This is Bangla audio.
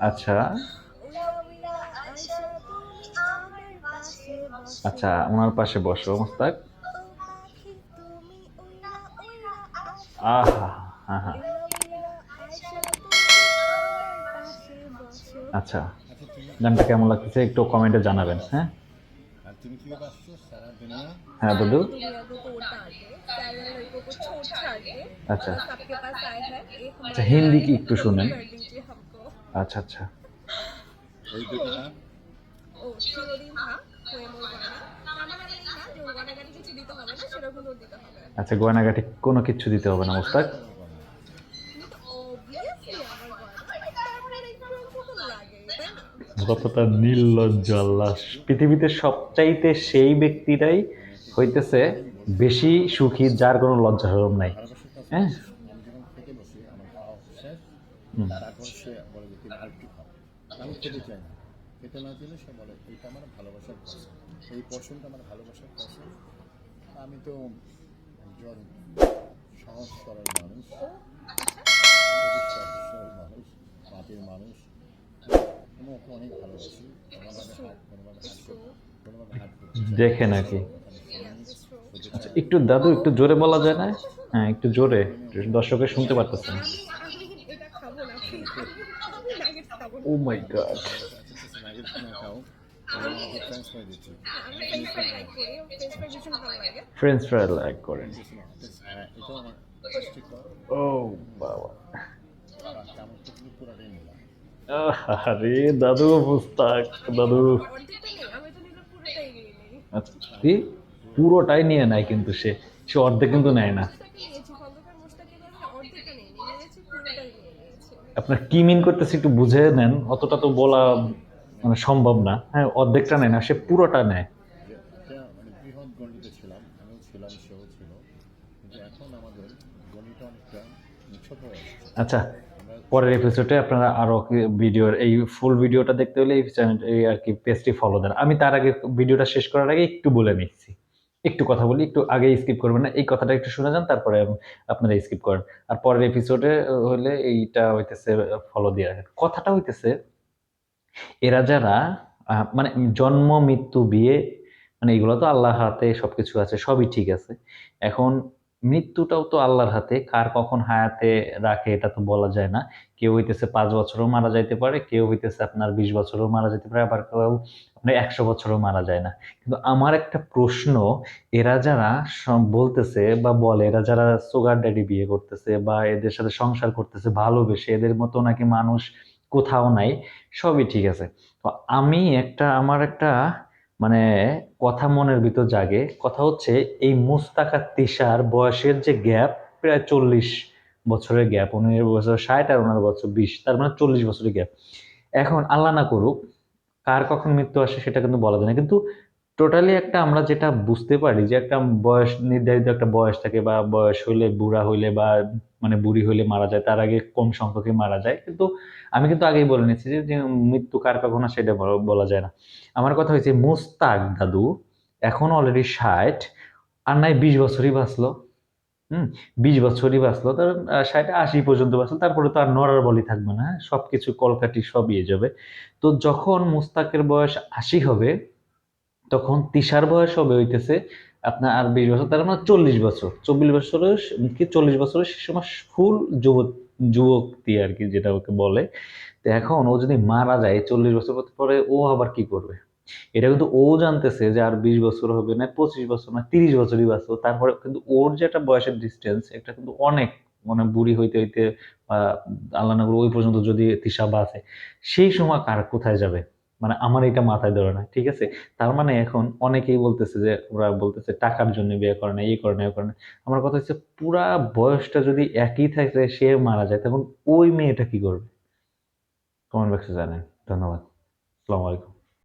আচ্ছা। আচ্ছা ওনার পাশে বসো, মোস্তাক। আহা হ্যাঁ হ্যাঁ আচ্ছা গানটা কেমন লাগতেছে একটু কমেন্টে জানাবেন হ্যাঁ? হ্যাঁ বলু। আচ্ছা। আচ্ছা হিন্দি কি একটু শুনেন? আচ্ছা আচ্ছা। এই দুটো ও চিরদিন থাক হয়ে না আচ্ছা গয়নাগাটি কোনো কিছু দিতে হবে না মোস্তাক? কতটা নির্লজ্জ আল্লাহ। পৃথিবীতে সবচাইতে সেই ব্যক্তিটাই হইতেছে বেশি সুখী যার কোনো লজ্জা সরম নাই। হ্যাঁ? তার এখন সে বলে যে তুমি আরেকটু খাও। আমি খেতে চাই না। খেতে না দিলে সে বলে এইটা আমার ভালোবাসার পছন্দ এই পছন্দ আমার ভালোবাসার পছন্দ আমি তো একজন সহজ সরল মানুষ মানুষ মাটির মানুষ। আমি ওকে অনেক ভালোবাসি। কোনোভাবে কোনোভাবে কোনোভাবে। দেখে নাকি আচ্ছা একটু দাদু একটু জোরে বলা যায় না? হ্যাঁ একটু জোরে। দর্শকে শুনতে পারতেছেন ভীষণ ভালো লাগে ফ্রেঞ্চ ফ্রাই লাইক করেন ও বাবা আর, দাদু মুস্তাক দাদু। আচ্ছা কি? পুরোটাই নিয়ে নেয় কিন্তু সে। সে অর্ধেক কিন্তু নেয় না। আপনার কি মিন করতেছে একটু বুঝে নেন, অতটা তো বলা মানে সম্ভব না। হ্যাঁ অর্ধেকটা নেয় না, সে পুরোটা নেয়। আচ্ছা পরের এপিসোডে আপনারা আরও ভিডিওর এই ফুল ভিডিওটা দেখতে হলে এই আর কি পেজটি ফলো দেন। আমি তার আগে ভিডিওটা শেষ করার আগে একটু বলে নিচ্ছি। একটু কথা বলি, একটু আগে স্কিপ করবেন না। এই কথাটা একটু শুনে যান, তারপরে আপনারা স্কিপ করেন। আর পরের এপিসোডে হলে এইটা হইতেছে ফলো দিয়ে রাখেন। কথাটা হইতেছে, এরা যারা মানে জন্ম, মৃত্যু, বিয়ে মানে এগুলো তো আল্লাহ হাতে সবকিছু আছে, সবই ঠিক আছে। এখন মৃত্যুটাও তো আল্লাহর হাতে। কার কখন হায়াতে রাখে এটা তো বলা যায় না। কেউ হইতেছে পাঁচ বছরও মারা যাইতে পারে, কেউ হইতেছে আপনার বিশ বছরও মারা যেতে পারে, আবার কেউ আপনার একশো বছরও মারা যায় না। কিন্তু আমার একটা প্রশ্ন, এরা যারা বলতেছে বা বলে, এরা যারা সুগার ড্যাডি বিয়ে করতেছে বা এদের সাথে সংসার করতেছে, ভালোবেসে, এদের মতো নাকি মানুষ কোথাও নাই, সবই ঠিক আছে। তো আমি একটা, আমার একটা মানে কথা মনের ভিতর জাগে। কথা হচ্ছে এই মুস্তাকা তিশার বয়সের যে গ্যাপ, প্রায় চল্লিশ বছরের গ্যাপ উনির বছর ষাট আর ওনার বছর বিশ, তার মানে চল্লিশ বছরের গ্যাপ। এখন আল্লাহ না করুক, কার কখন মৃত্যু আসে সেটা কিন্তু বলা যায় না। কিন্তু টোটালি একটা আমরা যেটা বুঝতে পারি যে একটা বয়স, নির্ধারিত একটা বয়স থাকে বা বয়স হইলে বুড়া হইলে বা মানে বুড়ি হইলে মারা যায়, তার আগে কম সংখ্যকে মারা যায়। কিন্তু আমি কিন্তু আগেই বলে নিচ্ছি যে মৃত্যু কার কখনো সেটা বলা- যায় না। আমার কথা হয়েছে মুস্তাক দাদু এখন অলরেডি ষাট, আর নাই বিশ বছরই বাঁচলো। হুম, বিশ বছরই বাঁচলো, তার ষাট, আশি পর্যন্ত বাঁচলো, তারপরে তো আর নড়ার বলি থাকবে না হ্যাঁ? সবকিছু কলকাটি সব ইয়ে যাবে। তো যখন মুস্তাকের বয়স আশি হবে তখন তিসার বয়স হবে হইতেছে আপনার আর বিশ বছর, তার মানে চল্লিশ বছর। চব্বিশ বছরের, কি চল্লিশ বছরের সে সময় ফুল যুবক যুবকটি আর কি যেটা ওকে বলে। তো এখন ও যদি মারা যায় চল্লিশ বছর পরে ও আবার কি করবে? এটা কিন্তু ও জানতেছে যে আর বিশ বছর হবে না, পঁচিশ বছর না, তিরিশ বছরই বাঁচবো তারপরে কিন্তু ওর যে একটা বয়সের ডিস্টেন্স এটা কিন্তু অনেক মানে বুড়ি হইতে হইতে আল্লাহ ওই পর্যন্ত যদি তিশা বাঁচে, সেই সময় কার কোথায় যাবে? মানে আমার এটা মাথায় ধরে না, ঠিক আছে? তার মানে এখন অনেকেই বলতেছে যে, ওরা বলতেছে টাকার জন্য বিয়ে করে না, এই করে না, এই করে না। আমার কথা হচ্ছে পুরা বয়সটা যদি একই থাকে সে মারা যায়, তখন ওই মেয়েটা কি করবে? কমেন্ট বক্সে জানেন। ধন্যবাদ। আসসালামু আলাইকুম।